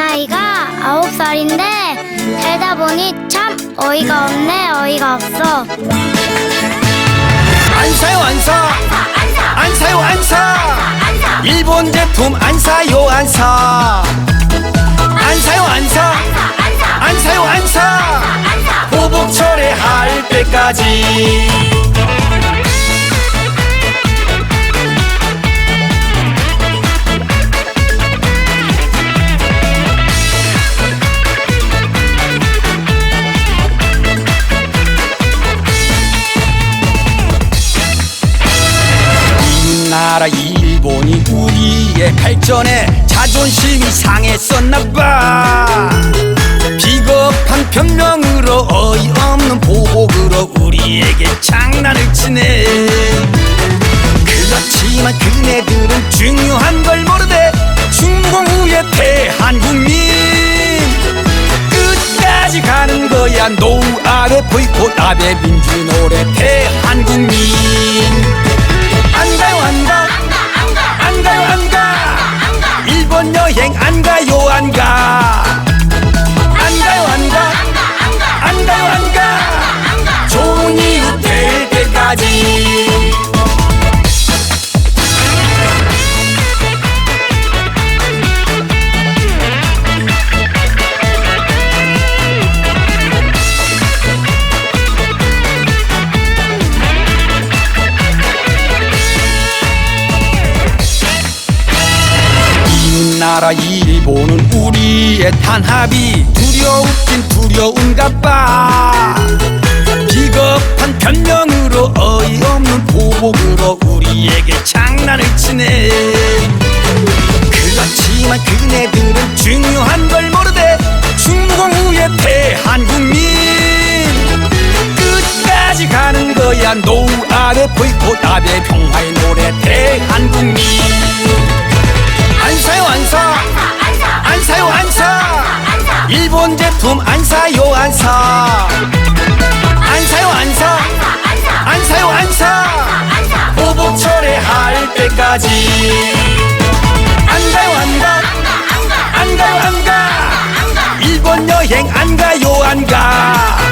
나이가 아홉 살인데 살다 보니 참 어이가 없네 어이가 없어 안 사요 안 사. 안 사요 안 사. 일본 제품 안 사요 안 사. 안 사요 안 사. 안 사요 안 사. 보복 철회할 때까지. 나라 일본이 우리의 발전에 자존심이 상했었나봐. 비겁한 변명으로 어이없는 보복으로 우리에게 장난을 치네. 그렇지만 그네들은 중요한 걸 모르대 중공 후의 대한국민. 끝까지 가는 거야. 노우 아베 보이콧 아베 민주 노래 대한국민 이 나라 일본은 우리의 탄압이 두려우긴 두려운가 봐. 비겁한 변명으로 어이없는 보복으로 우리에게 장난을 치네. 그렇지만 그네들은 중요한 걸 모르대 중공 후의 대한국민. 끝까지 가는 거야. 노우 아베 보이콧 아베 평화의 노래 대한국민 제품 안 사요 안 사. 안 사요 안 사. 안 사요 안 사. 보복 철회할 때까지. 안 가요 안 가. 안 가요 안 가. 일본 여행 안 가요 안 가.